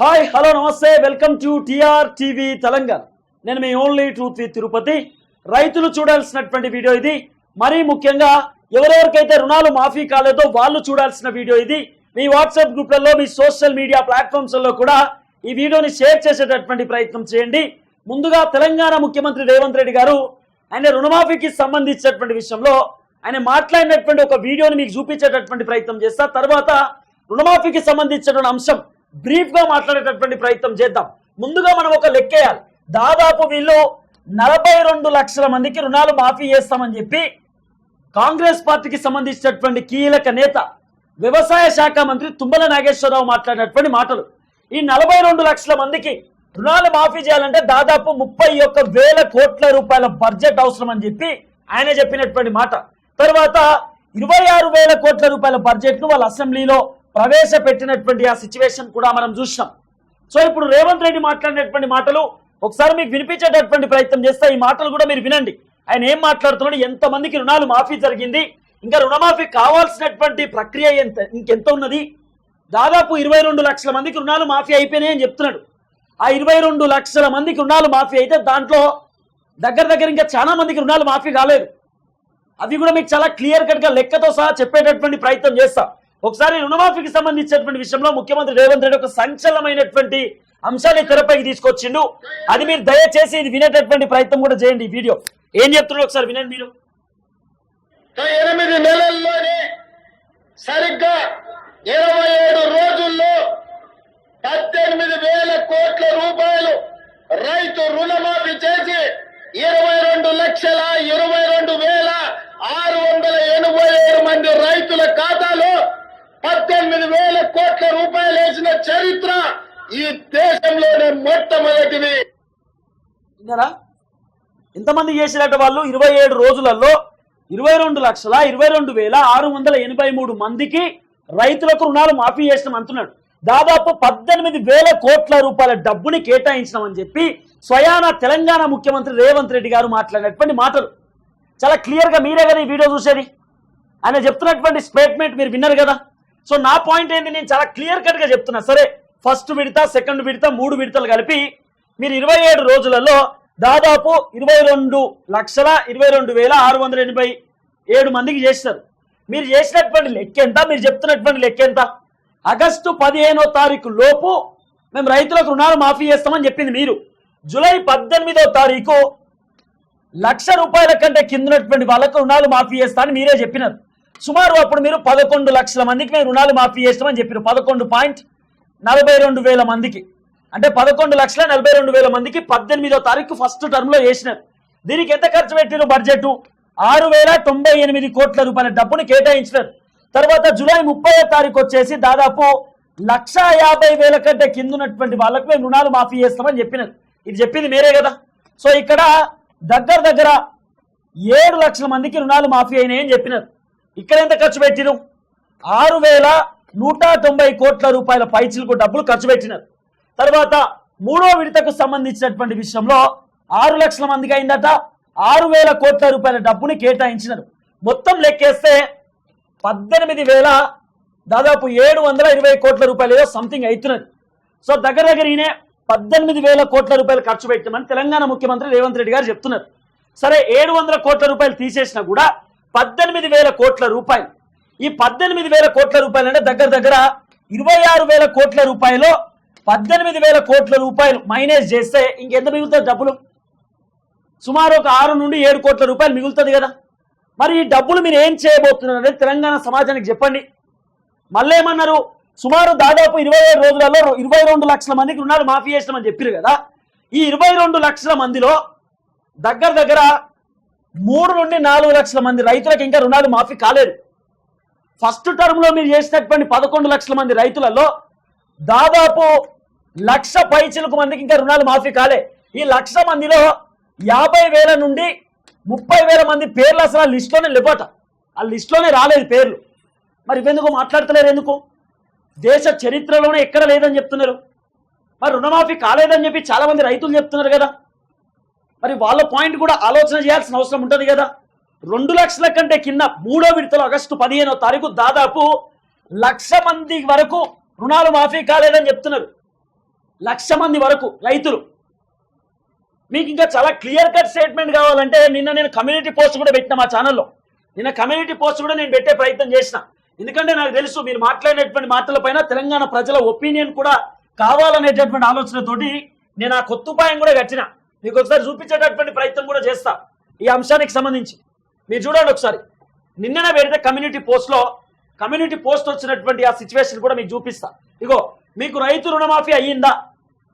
Hi hello నమస్తే welcome to TR TV Telangana. నేను మీ ఓన్లీ ట్రూత్ విత్ తిరుపతి. రైతులు చూడాల్సినటువంటి వీడియో ఇది. మరీ ముఖ్యంగా ఎవరెవరికైతే రుణాలు మాఫీ కాలేదో వాళ్ళు చూడాల్సిన వీడియో ఇది. మీ వాట్సాప్ గ్రూప్లలో మీ సోషల్ మీడియా ప్లాట్ఫామ్స్లో కూడా ఈ వీడియోని షేర్ చేసేటటువంటి ప్రయత్నం చేయండి. ముందుగా తెలంగాణ ముఖ్యమంత్రి రేవంత్ రెడ్డి గారు ఆయన రుణమాఫీకి సంబంధించినటువంటి విషయంలో ఆయన మాట్లాడినటువంటి ఒక వీడియోని మీకు చూపించేటటువంటి ప్రయత్నం చేస్తా. తర్వాత రుణమాఫీకి సంబంధించినటువంటి అంశం బ్రీఫ్గా మాట్లాడేటటువంటి ప్రయత్నం చేద్దాం. ముందుగా మనం ఒక లెక్కేయాలి. దాదాపు వీళ్ళు నలభై రెండు లక్షల మందికి రుణాలు మాఫీ చేస్తామని చెప్పి కాంగ్రెస్ పార్టీకి సంబంధించినటువంటి కీలక నేత వ్యవసాయ శాఖ మంత్రి తుమ్మల నాగేశ్వరరావు మాట్లాడినటువంటి మాటలు. ఈ నలభై రెండు లక్షల మందికి రుణాలు మాఫీ చేయాలంటే దాదాపు ముప్పై ఒక్క వేల కోట్ల రూపాయల బడ్జెట్ అవసరం అని చెప్పి ఆయన చెప్పినటువంటి మాట. తర్వాత ఇరవై ఆరు వేల కోట్ల రూపాయల బడ్జెట్ను వాళ్ళ అసెంబ్లీలో ప్రవేశపెట్టినటువంటి ఆ సిచ్యువేషన్ కూడా మనం చూసినాం. సో ఇప్పుడు రేవంత్ రెడ్డి మాట్లాడినటువంటి మాటలు ఒకసారి మీకు వినిపించేటటువంటి ప్రయత్నం చేస్తే ఈ మాటలు కూడా మీరు వినండి. ఆయన ఏం మాట్లాడుతున్నాడు? ఎంతమందికి రుణాలు మాఫీ జరిగింది? ఇంకా రుణమాఫీ కావాల్సినటువంటి ప్రక్రియ ఎంత ఇంకెంత ఉన్నది? దాదాపు ఇరవై రెండు లక్షల మందికి రుణాలు మాఫీ అయిపోయినాయి అని చెప్తున్నాడు. ఆ ఇరవై రెండు లక్షల మందికి రుణాలు మాఫీ అయితే దాంట్లో దగ్గర దగ్గర ఇంకా చాలా మందికి రుణాలు మాఫీ కాలేదు. అవి కూడా మీకు చాలా క్లియర్ కట్గా లెక్కతో సహా చెప్పేటటువంటి ప్రయత్నం చేస్తాం. ఒకసారి రుణమాఫీకి సంబంధించినటువంటి విషయంలో ముఖ్యమంత్రి రేవంత్ రెడ్డి ఒక సంచలనమైనటువంటి అంశాన్ని తెరపైకి తీసుకొచ్చిండు. అది మీరు దయచేసి ఇది వినేటటువంటి ప్రయత్నం కూడా చేయండి ఈ వీడియో. ఏం చెప్తున్నారు ఒకసారి వినండి మీరు. ఎనిమిది నెలల్లోనే సరిగ్గా ఇరవై ఏడు రోజుల్లో పద్దెనిమిది వేల కోట్ల రూపాయలు రైతు రుణమాఫీ చేసి ఇరవై రెండు లక్షల ఇరవై రెండు వేల ఆరు వందల ఎనభై ఏడు మంది రైతుల ఖాతాలో పద్దెనిమిది వేల కోట్ల రూపాయలు వేసిన చరిత్ర ఈ దేశంలోనే మొట్టమొదటిది. ఇంతమంది ఎంతమంది చేసినట్టు వాళ్ళు ఇరవై ఏడు రోజులలో ఇరవై రెండు లక్షల ఇరవై రెండు వేల ఆరు వందల ఎనభై మూడు మందికి రైతులకు రుణాలు మాఫీ చేసినాం అంటున్నాడు. దాదాపు పద్దెనిమిది వేల కోట్ల రూపాయల డబ్బుని కేటాయించినామని చెప్పి స్వయాన తెలంగాణ ముఖ్యమంత్రి రేవంత్ రెడ్డి గారు మాట్లాడినటువంటి మాటలు. చాలా క్లియర్గా మీరే కదా ఈ వీడియో చూసేది? ఆయన చెప్తున్నటువంటి స్టేట్మెంట్ మీరు విన్నారు కదా? సో నా పాయింట్ ఏంటి? నేను చాలా క్లియర్ కట్గా చెప్తున్నా. సరే ఫస్ట్ విడత సెకండ్ విడత మూడు విడతలు కలిపి మీరు ఇరవై ఏడు రోజులలో దాదాపు ఇరవై రెండు లక్షల ఇరవై రెండు వేల ఆరు వందల ఎనభై ఏడు మందికి చేస్తారు మీరు చేసినటువంటి లెక్క ఎంత? మీరు చెప్తున్నటువంటి లెక్క ఎంత? ఆగస్టు పదిహేనో తారీఖు లోపు మేము రైతులకు రుణాలు మాఫీ చేస్తామని చెప్పింది మీరు. జూలై పద్దెనిమిదో తారీఖు లక్ష రూపాయల కంటే కిందనటువంటి వాళ్ళకు రుణాలు మాఫీ చేస్తామని మీరే చెప్పినారు. సుమారు అప్పుడు మీరు పదకొండు లక్షల మందికి మేము రుణాలు మాఫీ చేస్తామని చెప్పారు. పదకొండు పాయింట్ నలభై రెండు వేల మందికి. అంటే పదకొండు లక్షల నలభై రెండు వేల మందికి పద్దెనిమిదో తారీఖు ఫస్ట్ టర్మ్లో వేసినారు దీనికి ఎంత ఖర్చు పెట్టిన బడ్జెట్ ఆరు వేల తొంభై ఎనిమిది కోట్ల రూపాయల డబ్బును కేటాయించినారు. తర్వాత జూలై ముప్పై తారీఖు వచ్చేసి దాదాపు లక్ష యాభై వేల కంటే కింద ఉన్నటువంటి వాళ్ళకు మేము రుణాలు మాఫీ చేస్తామని చెప్పినారు. ఇది చెప్పింది మీరే కదా. సో ఇక్కడ దగ్గర దగ్గర ఏడు లక్షల మందికి రుణాలు మాఫీ అయినాయని చెప్పినారు. ఇక్కడ ఎంత ఖర్చు పెట్టిరు? ఆరు వేల నూట తొంభై కోట్ల రూపాయల పైచిలకు డబ్బులు ఖర్చు పెట్టినారు. తర్వాత మూడో విడతకు సంబంధించినటువంటి విషయంలో ఆరు లక్షల మందికి అయిందట. ఆరు వేల కోట్ల రూపాయల డబ్బుని కేటాయించినారు. మొత్తం లెక్కేస్తే పద్దెనిమిది వేల దాదాపు ఏడు వందల ఇరవై కోట్ల రూపాయలు ఏదో సంథింగ్ అవుతున్నది సో దగ్గర దగ్గర ఈయన పద్దెనిమిది వేల కోట్ల రూపాయలు ఖర్చు పెట్టామని తెలంగాణ ముఖ్యమంత్రి రేవంత్ రెడ్డి గారు చెప్తున్నారు. సరే ఏడు వందల కోట్ల రూపాయలు తీసేసినా కూడా పద్దెనిమిది వేల కోట్ల రూపాయలు. ఈ పద్దెనిమిది వేల కోట్ల రూపాయలు అంటే దగ్గర దగ్గర ఇరవై ఆరు వేల కోట్ల రూపాయలు. పద్దెనిమిది వేల కోట్ల రూపాయలు మైనేజ్ చేస్తే ఇంకెంత మిగులుతుంది డబ్బులు? సుమారు ఒక ఆరు నుండి ఏడు కోట్ల రూపాయలు మిగులుతుంది కదా. మరి ఈ డబ్బులు మీరు ఏం చేయబోతున్నారు తెలంగాణ సమాజానికి చెప్పండి. మళ్ళీ ఏమన్నారు? సుమారు దాదాపు ఇరవై ఏడు రోజులలో ఇరవై రెండు లక్షల మందికి రుణాలు మాఫీ చేసినామని చెప్పారు కదా. ఈ ఇరవై రెండు లక్షల మందిలో దగ్గర దగ్గర మూడు నుండి నాలుగు లక్షల మంది రైతులకు ఇంకా రుణాలు మాఫీ కాలేదు. ఫస్ట్ టర్మ్లో మీరు చేసినటువంటి పదకొండు లక్షల మంది రైతులలో దాదాపు లక్ష పైచిలకు మందికి ఇంకా రుణాలు మాఫీ కాలే. ఈ లక్ష మందిలో యాభై వేల నుండి ముప్పై వేల మంది పేర్లు అసలు ఆ లిస్టులోనే లేవట. ఆ లిస్టులోనే రాలేదు పేర్లు. మరి ఇవెందుకు మాట్లాడతలేరు ఎందుకు? దేశ చరిత్రలోనే ఎక్కడ లేదని చెప్తున్నారు. మరి రుణమాఫీ కాలేదని చెప్పి చాలా మంది రైతులు చెప్తున్నారు కదా. మరి వాళ్ళ పాయింట్ కూడా ఆలోచన చేయాల్సిన అవసరం ఉంటుంది కదా. రెండు లక్షల కంటే కింద మూడో విడతలో ఆగస్టు పదిహేనో తారీఖు దాదాపు లక్ష మంది వరకు రుణాలు మాఫీ కాలేదని చెప్తున్నారు. లక్ష మంది వరకు రైతులు. మీకు ఇంకా చాలా క్లియర్ కట్ స్టేట్మెంట్ కావాలంటే నిన్న నేను కమ్యూనిటీ పోస్ట్ కూడా పెట్టిన మా ఛానల్లో. నిన్న కమ్యూనిటీ పోస్ట్ కూడా నేను పెట్టే ప్రయత్నం చేసిన. ఎందుకంటే నాకు తెలుసు మీరు మాట్లాడినటువంటి మాటలపైన తెలంగాణ ప్రజల ఒపీనియన్ కూడా కావాలనేటటువంటి ఆలోచనతోటి నేను ఆ కొత్త ఉపాయం కూడా కట్టిన మీకు ఒకసారి చూపించేటటువంటి ప్రయత్నం కూడా చేస్తా. ఈ అంశానికి సంబంధించి. మీరు చూడండి ఒకసారి. నిన్ననే పెడితే కమ్యూనిటీ పోస్ట్లో కమ్యూనిటీ పోస్ట్ వచ్చినటువంటి ఆ సిచ్యువేషన్ కూడా మీకు చూపిస్తా. ఇగో మీకు రైతు రుణమాఫీ అయ్యిందా?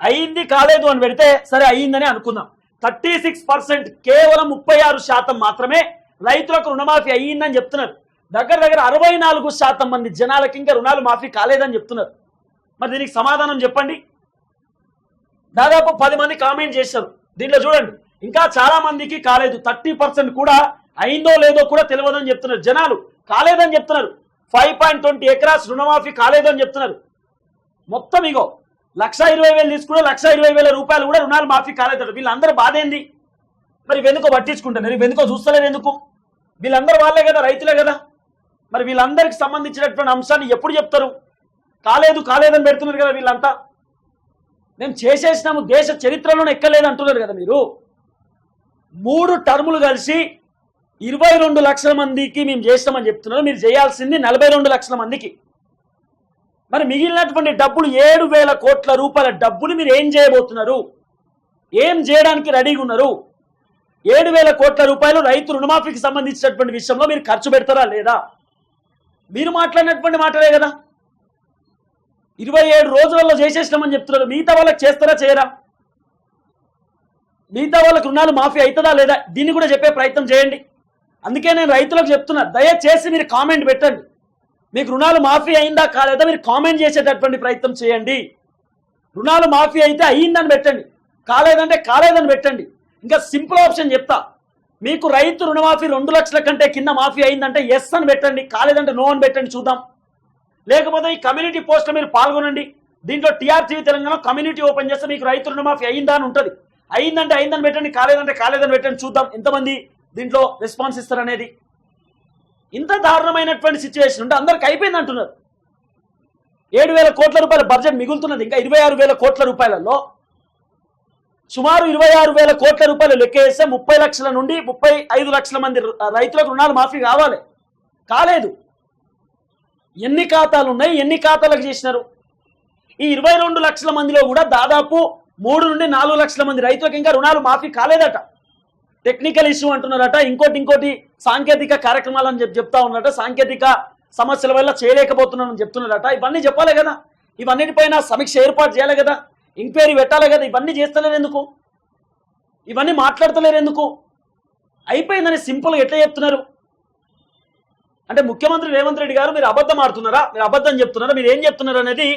అయ్యింది కాలేదు అని పెడితే సరే అయ్యిందని అనుకుందాం. థర్టీ సిక్స్ పర్సెంట్ కేవలం ముప్పై ఆరు శాతం మాత్రమే రైతులకు రుణమాఫీ అయ్యిందని చెప్తున్నారు. దగ్గర దగ్గర అరవై నాలుగు శాతం మంది జనాలకి ఇంకా రుణాలు మాఫీ కాలేదని చెప్తున్నారు. మరి దీనికి సమాధానం చెప్పండి. దాదాపు పది మంది కామెంట్ చేశారు. దీంట్లో చూడండి ఇంకా చాలా మందికి కాలేదు. థర్టీ పర్సెంట్ కూడా అయిందో లేదో కూడా తెలియదని చెప్తున్నారు. జనాలు కాలేదని చెప్తున్నారు. ఫైవ్ పాయింట్ ట్వంటీ ఎకరాస్ రుణమాఫీ కాలేదని చెప్తున్నారు. మొత్తం ఇగో లక్ష ఇరవై వేలు తీసుకున్న లక్ష ఇరవై వేల రూపాయలు కూడా రుణాలు మాఫీ కాలేదు వీళ్ళందరూ బాధ ఏంది మరి వెనుక పట్టించుకుంటారు? వెనుక చూస్తలేరు ఎందుకు? వీళ్ళందరూ వాళ్ళే కదా రైతులే కదా. మరి వీళ్ళందరికి సంబంధించినటువంటి అంశాన్ని ఎప్పుడు చెప్తారు? కాలేదు కాలేదని పెడుతున్నారు కదా వీళ్ళంతా. మేము చేసేసినాము దేశ చరిత్రలోనే ఎక్కలేదు అంటున్నారు కదా మీరు. మూడు టర్ములు కలిసి ఇరవై రెండు లక్షల మందికి మేము చేస్తామని చెప్తున్నారు. మీరు చేయాల్సింది నలభై రెండు లక్షల మందికి. మరి మిగిలినటువంటి డబ్బులు ఏడు వేల కోట్ల రూపాయల డబ్బులు మీరు ఏం చేయబోతున్నారు? ఏం చేయడానికి రెడీగా ఉన్నారు? ఏడు వేల కోట్ల రూపాయలు రైతు రుణమాఫీకి సంబంధించినటువంటి విషయంలో మీరు ఖర్చు పెడతారా లేదా? మీరు మాట్లాడినటువంటి మాటలే కదా. ఇరవై ఏడు రోజులలో చేసేసినామని చెప్తున్నారు. మిగతా వాళ్ళకి చేస్తారా చేయరా? మిగతా వాళ్ళకి రుణాలు మాఫీ అవుతుందా లేదా? దీన్ని కూడా చెప్పే ప్రయత్నం చేయండి. అందుకే నేను రైతులకు చెప్తున్నా దయచేసి మీరు కామెంట్ పెట్టండి. మీకు రుణాలు మాఫీ అయిందా కాలేదా మీరు కామెంట్ చేసేటటువంటి ప్రయత్నం చేయండి. రుణాలు మాఫీ అయితే అయ్యిందని పెట్టండి. కాలేదంటే కాలేదని పెట్టండి. ఇంకా సింపుల్ ఆప్షన్ చెప్తా. మీకు రైతు రుణమాఫీ రెండు లక్షల కంటే కింద మాఫీ అయిందంటే ఎస్ అని పెట్టండి. కాలేదంటే నో అని పెట్టండి చూద్దాం. లేకపోతే ఈ కమ్యూనిటీ పోస్ట్లో మీరు పాల్గొనండి. దీంట్లో టీఆర్టీవీ తెలంగాణ కమ్యూనిటీ ఓపెన్ చేస్తే మీకు రైతు రుణమాఫీ అయిందా అని ఉంటుంది. అయిందంటే అయిందని పెట్టండి కాలేదంటే కాలేదని పెట్టండి చూద్దాం ఎంతమంది దీంట్లో రెస్పాన్స్ ఇస్తారనేది. ఇంత దారుణమైనటువంటి సిచ్యువేషన్ ఉంటే అందరికి అయిపోయింది అంటున్నారు. ఏడు వేల కోట్ల రూపాయల బడ్జెట్ మిగులుతున్నది ఇంకా ఇరవై ఆరు వేల కోట్ల రూపాయలలో. సుమారు ఇరవై ఆరు వేల కోట్ల రూపాయలు లెక్కేస్తే ముప్పై లక్షల నుండి ముప్పై ఐదు లక్షల మంది రైతులకు రుణాలు మాఫీ కావాలి. కాలేదు. ఎన్ని ఖాతాలు ఉన్నాయి ఎన్ని ఖాతాలకు చేసినారు? ఈ ఇరవై రెండు లక్షల మందిలో కూడా దాదాపు మూడు నుండి నాలుగు లక్షల మంది రైతులకు ఇంకా రుణాలు మాఫీ కాలేదట. టెక్నికల్ ఇష్యూ అంటున్నారట ఇంకోటి ఇంకోటి సాంకేతిక కార్యక్రమాలని చెప్ చెప్పి చెప్తా ఉన్నారట సాంకేతిక సమస్యల వల్ల చేయలేకపోతున్నానని చెప్తున్నారట. ఇవన్నీ చెప్పాలి కదా. ఇవన్నిటిపైన సమీక్ష ఏర్పాటు చేయాలి కదా. ఎంక్వైరీ పెట్టాలి కదా. ఇవన్నీ చేస్తలేరు ఎందుకు? ఇవన్నీ మాట్లాడతలేరు ఎందుకు? అయిపోయిందని సింపుల్గా ఎట్లా చెప్తున్నారు? అంటే ముఖ్యమంత్రి రేవంత్ రెడ్డి గారు మీరు అబద్ధం ఆడుతున్నారా? మీరు అబద్ధం చెప్తున్నారా? మీరు ఏం చెప్తున్నారు అనేది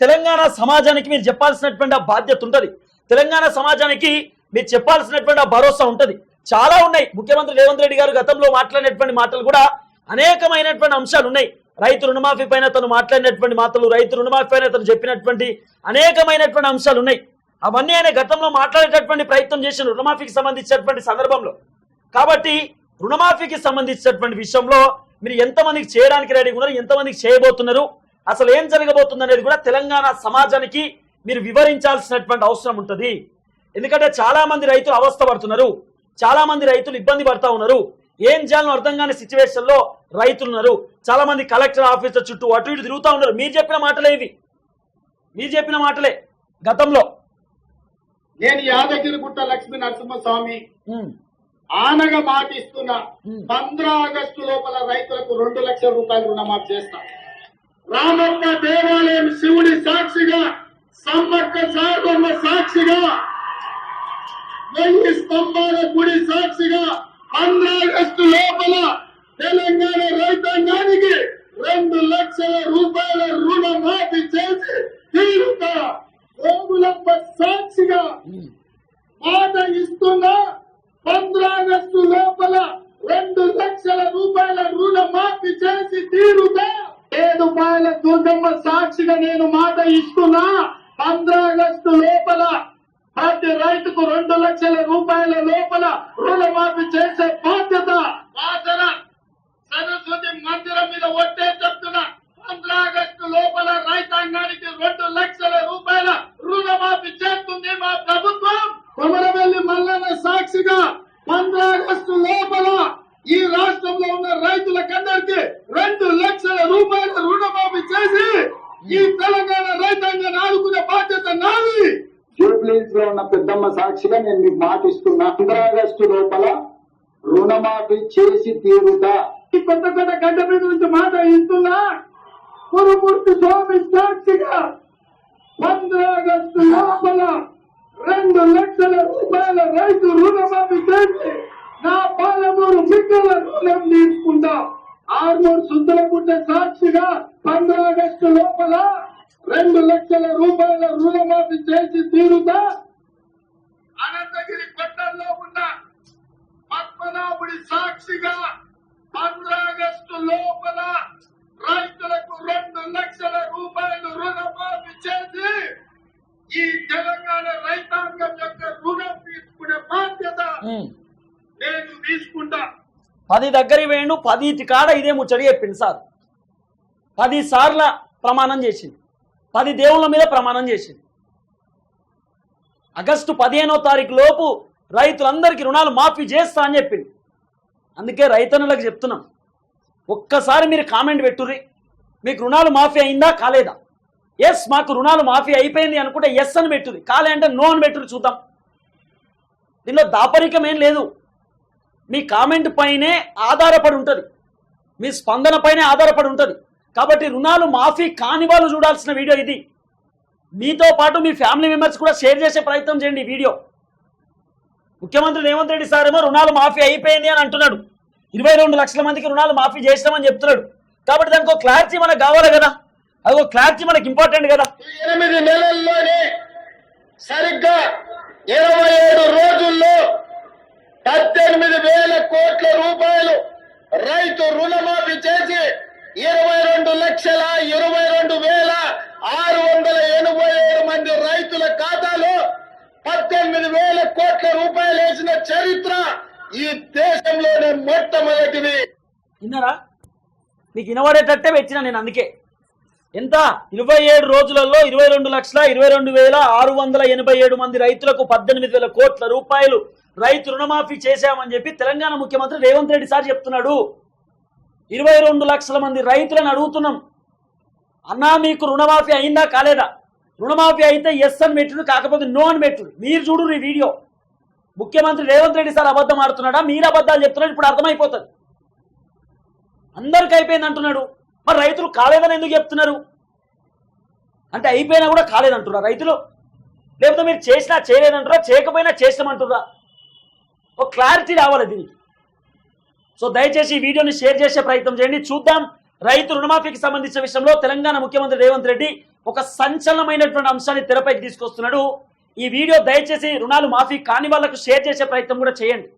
తెలంగాణ సమాజానికి మీరు చెప్పాల్సినటువంటి ఆ బాధ్యత ఉంటుంది. తెలంగాణ సమాజానికి మీరు చెప్పాల్సినటువంటి ఆ భరోసా ఉంటుంది. చాలా ఉన్నాయి. ముఖ్యమంత్రి రేవంత్ రెడ్డి గారు గతంలో మాట్లాడినటువంటి మాటలు కూడా అనేకమైనటువంటి అంశాలు ఉన్నాయి. రైతు రుణమాఫీ పైన తను మాట్లాడినటువంటి మాటలు రైతు రుణమాఫీ పైన తను చెప్పినటువంటి అనేకమైనటువంటి అంశాలు ఉన్నాయి. అవన్నీ ఆయన గతంలో మాట్లాడేటటువంటి ప్రయత్నం చేసిన రుణమాఫీకి సంబంధించినటువంటి సందర్భంలో. కాబట్టి రుణమాఫీకి సంబంధించినటువంటి విషయంలో మీరు ఎంతమందికి చేయడానికి రెడీ ఉన్నారు ఎంతమందికి చేయబోతున్నారు అసలు ఏం జరగబోతుంది అనేది కూడా తెలంగాణ సమాజానికి మీరు వివరించాల్సినటువంటి అవసరం ఉంటుంది. ఎందుకంటే చాలా మంది రైతులు అవస్థ పడుతున్నారు చాలా మంది రైతులు ఇబ్బంది పడతా ఉన్నారు. ఏం చేయాలో అర్థం కాని సిచ్యువేషన్లో రైతులు ఉన్నారు. చాలా మంది కలెక్టర్ ఆఫీసర్ చుట్టూ అటు ఇటు తిరుగుతూ ఉన్నారు. మీరు చెప్పిన మాటలే ఇవి. మీరు చెప్పిన మాటలే గతంలో. నేను యాదగిరిగుట్ట లక్ష్మీ నరసింహస్వామి ఆనగా మాటిస్తున్నా. పంద్ర ఆగస్టు లోపల రైతులకు రెండు లక్షల రూపాయలు రుణమాఫీ చేస్తా రామప్ప దేవాలయం శివుడి సాక్షిగా సమ్మక్క సార్వమ్మ సాక్షిగా వెయ్యి స్తంభాల గుడి సాక్షిగా పంద్ర ఆగస్టు లోపల తెలంగాణ రైతాంగానికి రెండు లక్షల రూపాయల రుణమాఫీ చేసి తీరుతా సాక్షిగా. మాట ఇస్తున్నా లక్షల రూపాయల రుణ మాఫీ చేసి తీరుతా. ఏడు పాయల దుర్గమ్మ సాక్షిగా నేను మాట ఇస్తున్నా. ఆగస్టు లోపల ప్రతి రైతుకు రెండు లక్షల రూపాయల లోపల రుణమాఫీ చేసే బాధ్యత. వాసన సరస్వతి మందిరం మీద ఒట్టే చెప్తున్నా. ఆగస్టు లోపల రైతాంగానికి రెండు లక్షల రూపాయల రుణమాఫీ జూబ్లీస్లో ఉన్న పెద్దమ్మ సాక్షిగా నేను మీకు మాట ఇస్తున్నా ఆగస్టు లోపల రుణమాఫీ చేసి తీరుతా. ఈ కొత్త కొత్త గడ్డ మీద నుంచి మాట ఇస్తున్నా. కురుమూర్తి స్వామి సాక్షిగా ఆగస్టు లోపల రెండు లక్షల రూపాయల రైతు రుణమాఫీ చేసి నా పాలమూరు బిడ్డల రుణం తీసుకుంటా. ఆర్మూరు శుద్ధుల పుట్ట సాక్షిగా ఆగస్టు లోపల రెండు లక్షల రూపాయల రుణమాఫీ చేసి తీరుతా. అనంతగిరి పట్టణంలో ఉన్న పద్మనాభుడి సాక్షిగా ఆగస్టు లోపల రైతులకు రెండు లక్షల రూపాయలు రుణమాఫీ చేసి ఈ తెలంగాణ రైతాంగం యొక్క రుణం తీసుకునే బాధ్యత. నేను తీసుకుంటా. పది దగ్గరికి వేయండు పది కాడ ఇదే ముచ్చడి చెప్పింది సార్. పది సార్ల ప్రమాణం చేసింది పది దేవుళ్ళ మీద ప్రమాణం చేసింది ఆగస్టు పదిహేనో తారీఖు లోపు రైతులందరికీ రుణాలు మాఫీ చేస్తా అని చెప్పింది అందుకే రైతన్నులకు చెప్తున్నాం. ఒక్కసారి మీరు కామెంట్ పెట్టుర్రి. మీకు రుణాలు మాఫీ అయిందా కాలేదా? ఎస్ మాకు రుణాలు మాఫీ అయిపోయింది అనుకుంటే ఎస్ అని పెట్టుర్రి. కాలే అంటే నో అని పెట్టుర్రి చూద్దాం. దీనిలో దాపరికం ఏం లేదు. మీ కామెంట్ పైనే ఆధారపడి ఉంటుంది. మీ స్పందన పైనే ఆధారపడి ఉంటుంది. కాబట్టి రుణాలు మాఫీ కాని వాళ్ళు చూడాల్సిన వీడియో ఇది. మీతో పాటు మీ ఫ్యామిలీ మెంబర్స్ కూడా షేర్ చేసే ప్రయత్నం చేయండి ఈ వీడియో. ముఖ్యమంత్రి రేవంత్ రెడ్డి సార్ ఏమో రుణాలు మాఫీ అయిపోయింది అని అంటున్నాడు. ఇరవై రెండు లక్షల మందికి రుణాలు మాఫీ చేసినామని చెప్తున్నాడు. కాబట్టి దానికి ఒక క్లారిటీ మనకు కావాలి కదా. అది ఒక క్లారిటీ మనకి ఇంపార్టెంట్ కదా. ఎనిమిది నెలల్లోనే సరిగ్గా ఇరవై ఏడు రోజుల్లో పద్దెనిమిది వేల కోట్ల రూపాయలు రైతు రుణమాఫీ చేసి ఇరవై రెండు లక్షల ఇరవై రెండు వేల ఆరు వందల ఎనభై ఏడు మంది రైతుల ఖాతాలో పద్దెనిమిది వేల కోట్ల రూపాయలు వేసిన చరిత్ర ఈ దేశంలోనే మొట్టమొదటిది. విన్నారా? మీకు వినబడేటట్టే పెట్టిన నేను అందుకే. ఎంత? ఇరవై ఏడు రోజులలో ఇరవై రెండు లక్షల ఇరవై రెండు వేల ఆరు వందల ఎనభై ఏడు మంది రైతులకు పద్దెనిమిది వేల కోట్ల రూపాయలు రైతు రుణమాఫీ చేశామని చెప్పి తెలంగాణ ముఖ్యమంత్రి రేవంత్ రెడ్డి సార్ చెప్తున్నాడు. ఇరవై రెండు లక్షల మంది రైతులను అడుగుతున్నాం. అన్నా మీకు రుణమాఫీ అయిందా కాలేదా? రుణమాఫీ అయితే ఎస్ అని పెట్టుడు కాకపోతే నో అని పెట్టుడు. మీరు చూడు ఈ వీడియో. ముఖ్యమంత్రి రేవంత్ రెడ్డి సార్ అబద్ధం ఆడుతున్నాడా? మీరు అబద్ధాలు చెప్తున్నాడు ఇప్పుడు అర్థమైపోతుంది. అందరికి అయిపోయింది అంటున్నాడు. మరి రైతులు కాలేదని ఎందుకు చెప్తున్నారు? అంటే అయిపోయినా కూడా కాలేదంటున్నారు రైతులు? లేకపోతే మీరు చేసినా చేయలేదంటారా? చేయకపోయినా చేస్తామంటురా ఒక క్లారిటీ రావాలి దీనికి. సో దయచేసి ఈ వీడియోని షేర్ చేసే ప్రయత్నం చేయండి. చూద్దాం రైతు రుణమాఫీకి సంబంధించిన విషయంలో తెలంగాణ ముఖ్యమంత్రి రేవంత్ రెడ్డి ఒక సంచలనమైనటువంటి అంశాన్ని తెరపైకి తీసుకొస్తున్నాడు. ఈ వీడియో దయచేసి రుణాలు మాఫీ కాని వాళ్ళకు షేర్ చేసే ప్రయత్నం కూడా చేయండి.